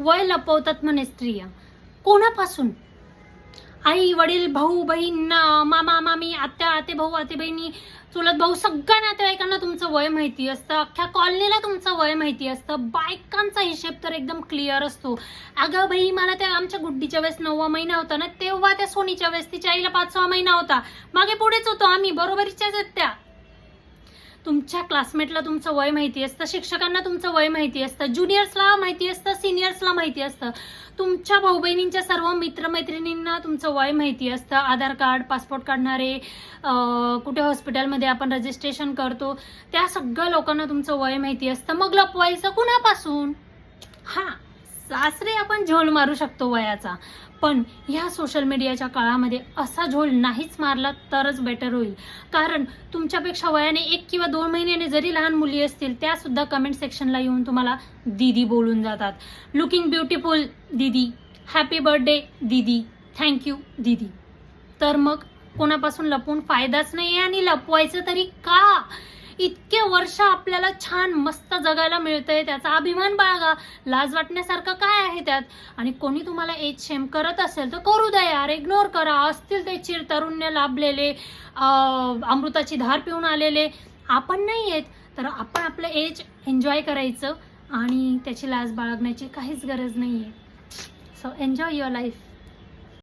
वय लपवतात म्हणे स्त्रिया. कोणापासून? आई वडील भाऊ बहीण मामा मामी आत्या आते भाऊ आते बहिणी चुलत भाऊ सगळ्या नातेवाईकांना तुमचं वय माहिती असतं. अख्ख्या कॉलनीला तुमचं वय माहिती असतं. बायकांचा हिशेब तर एकदम क्लिअर असतो. अगं बाई मला त्या आमच्या गुड्डीच्या वेळेस नववा महिना होता ना तेव्हा त्या सोनीच्या वेळेस तिच्या आईला पाचवा महिना होता. मागे पुढेच होतो आम्ही बरोबरीच्याच आहेत त्या. तुमच्या क्लासमेटला तुमचं वय माहिती असतं शिक्षकांना तुमचं वय माहिती असतं ज्युनियर्सला माहिती असतं सिनियर्सला माहिती असतं. तुमच्या भाऊ बहिणींच्या सर्व मित्रमैत्रिणींना तुमचं वय माहिती असतं. आधार कार्ड पासपोर्ट काढणारे कुठे हॉस्पिटलमध्ये आपण रजिस्ट्रेशन करतो त्या सगळ्या लोकांना तुमचं वय माहिती असतं. मग लपवायचं कुणापासून? हां. सासरे आपण झोल मारू शकतो वयाचा. पण ह्या सोशल मीडियाच्या काळामध्ये असा झोल नाहीच मारला तरच बेटर होईल. कारण तुमच्यापेक्षा वयाने एक किंवा दोन महिन्याने जरी लहान मुली असतील त्या सुद्धा कमेंट सेक्शनला येऊन तुम्हाला दीदी बोलून जातात. लुकिंग ब्युटिफुल दीदी. हॅपी बर्थडे दीदी. थँक्यू दीदी. तर मग कोणापासून लपवून फायदाच नाही आहे आणि लपवायचं तरी का? इतके वर्ष आपल्याला छान मस्त जगायला मिळतंय. त्याचा अभिमान बाळगा. लाज वाटण्यासारखं काय आहे त्यात? आणि कोणी तुम्हाला एज शेम करत असेल तर करू द्या यार. इग्नोर करा. असतील ते चिर तरुण्य लाभलेले अमृताची धार पिऊन आलेले. आपण नाही आहेत. तर आपण आपलं एज एन्जॉय करायचं. आणि त्याची लाज बाळगण्याची काहीच गरज नाही आहे सो एन्जॉय युअर लाईफ